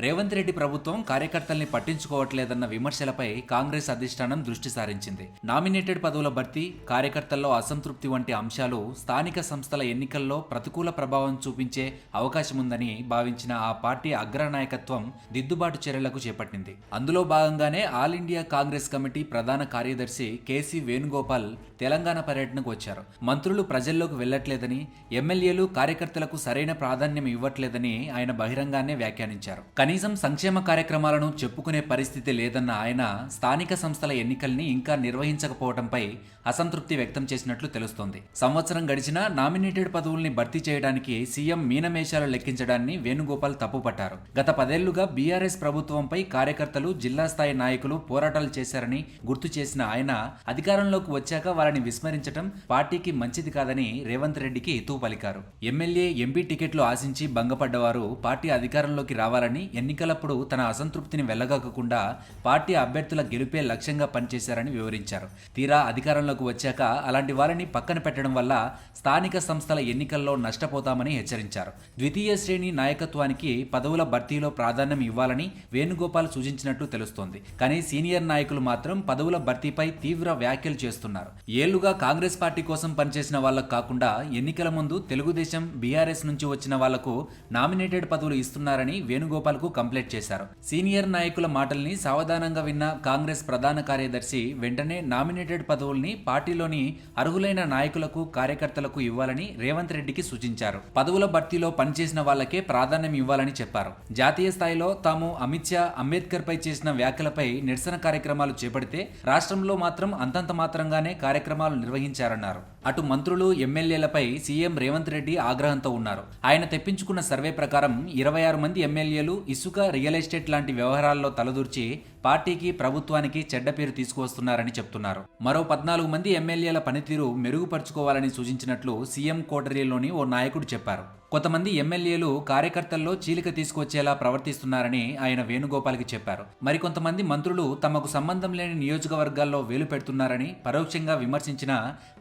రేవంత్ రెడ్డి ప్రభుత్వం కార్యకర్తల్ని పట్టించుకోవట్లేదన్న విమర్శలపై కాంగ్రెస్ అధిష్టానం దృష్టి సారించింది. నామినేటెడ్ పదవుల భర్తీ కార్యకర్తల్లో అసంతృప్తి వంటి అంశాలు స్థానిక సంస్థల ఎన్నికల్లో ప్రతికూల ప్రభావం చూపించే అవకాశముందని భావించిన ఆ పార్టీ అగ్రనాయకత్వం దిద్దుబాటు చర్యలకు చేపట్టింది. అందులో భాగంగానే ఆల్ ఇండియా కాంగ్రెస్ కమిటీ ప్రధాన కార్యదర్శి కేసీ వేణుగోపాల్ తెలంగాణ పర్యటనకు వచ్చారు. మంత్రులు ప్రజల్లోకి వెళ్ళట్లేదని ఎమ్మెల్యేలు కార్యకర్తలకు సరైన ప్రాధాన్యం ఇవ్వట్లేదని ఆయన బహిరంగానే వ్యాఖ్యానించారు. కనీసం సంక్షేమ కార్యక్రమాలను చెప్పుకునే పరిస్థితి లేదన్న ఆయన స్థానిక సంస్థల ఎన్నికల్ని ఇంకా నిర్వహించకపోవడంపై అసంతృప్తి వ్యక్తం చేసినట్లు తెలుస్తోంది. సంవత్సరం గడిచినా నామినేటెడ్ పదవుల్ని భర్తీ చేయడానికి సీఎం మీనమేషాలు లెక్కించడాన్ని వేణుగోపాల్ తప్పుపట్టారు. గత పదేళ్ళుగా బీఆర్ఎస్ ప్రభుత్వంపై కార్యకర్తలు జిల్లా స్థాయి నాయకులు పోరాటాలు చేశారని గుర్తు చేసిన ఆయన అధికారంలోకి వచ్చాక వారిని విస్మరించడం పార్టీకి మంచిది కాదని రేవంత్ రెడ్డికి హితవు పలికారు. ఎమ్మెల్యే ఎంపీ టికెట్లు ఆశించి భంగపడ్డవారు పార్టీ అధికారంలోకి రావాలని ఎన్నికలప్పుడు తన అసంతృప్తిని వెళ్ళగక్కకుండా పార్టీ అభ్యర్థుల గెలుపే లక్ష్యంగా పనిచేశారని వివరించారు. తీరా అధికారంలోకి వచ్చాక అలాంటి వారిని పక్కన పెట్టడం వల్ల స్థానిక సంస్థల ఎన్నికల్లో నష్టపోతామని హెచ్చరించారు. ద్వితీయ శ్రేణి నాయకత్వానికి పదవుల భర్తీలో ప్రాధాన్యం ఇవ్వాలని వేణుగోపాల్ సూచించినట్టు తెలుస్తోంది. కానీ సీనియర్ నాయకులు మాత్రం పదవుల భర్తీపై తీవ్ర వ్యాఖ్యలు చేస్తున్నారు. ఏళ్ళుగా కాంగ్రెస్ పార్టీ కోసం పనిచేసిన వాళ్ళకు కాకుండా ఎన్నికల ముందు తెలుగుదేశం బీఆర్ఎస్ నుంచి వచ్చిన వాళ్ళకు నామినేటెడ్ పదవులు ఇస్తున్నారని వేణుగోపాల్ వరకు కంప్లీట్ చేశారు. సీనియర్ నాయకుల మాటల్ని సావధానంగా విన్న కాంగ్రెస్ ప్రధాన కార్యదర్శి వెంటనే నామినేటెడ్ పదవుల్ని పార్టీలోని అర్హులైన నాయకులకు కార్యకర్తలకు ఇవ్వాలని రేవంత్ రెడ్డికి సూచించారు. పదవుల భర్తీలో పనిచేసిన వాళ్ళకే ప్రాధాన్యం ఇవ్వాలని చెప్పారు. జాతీయ స్థాయిలో తాము అమిత్ షా అంబేద్కర్ పై చేసిన వ్యాఖ్యలపై నిరసన కార్యక్రమాలు చేపడితే రాష్ట్రంలో మాత్రం అంతంత మాత్రంగానే కార్యక్రమాలు నిర్వహించారన్నారు. అటు మంత్రులు ఎమ్మెల్యేలపై సీఎం రేవంత్ రెడ్డి ఆగ్రహంతో ఉన్నారు. ఆయన తెప్పించుకున్న సర్వే ప్రకారం ఇరవై ఆరు మంది ఎమ్మెల్యేలు ఇసుక రియల్ ఎస్టేట్ లాంటి వ్యవహారాల్లో తలదూర్చి పార్టీకి ప్రభుత్వానికి చెడ్డ పేరు తీసుకువస్తున్నారని చెప్తున్నారు. మరో పద్నాలుగు మంది ఎమ్మెల్యేల పనితీరు మెరుగుపరుచుకోవాలని సూచించినట్లు సీఎం కోటరీలోని ఓ నాయకుడు చెప్పారు. కొంతమంది ఎమ్మెల్యేలు కార్యకర్తల్లో చీలిక తీసుకొచ్చేలా ప్రవర్తిస్తున్నారని ఆయన వేణుగోపాల్కి చెప్పారు. మరికొంతమంది మంత్రులు తమకు సంబంధం లేని నియోజకవర్గాల్లో వేలు పెడుతున్నారని పరోక్షంగా విమర్శించిన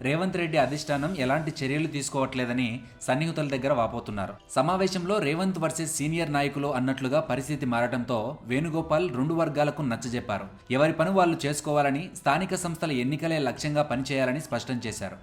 రేవంత్ రెడ్డి అధిష్టానం ఎలాంటి చర్యలు తీసుకోవట్లేదని సన్నిహితుల దగ్గర వాపోతున్నారు. సమావేశంలో రేవంత్ వర్సెస్ సీనియర్ నాయకులు అన్నట్లుగా పరిస్థితి మారడంతో వేణుగోపాల్ రెండు వర్గాలకు నచ్చజెప్పారు. ఎవరి పని వాళ్ళు చేసుకోవాలని స్థానిక సంస్థల ఎన్నికలే లక్ష్యంగా పనిచేయాలని స్పష్టం చేశారు.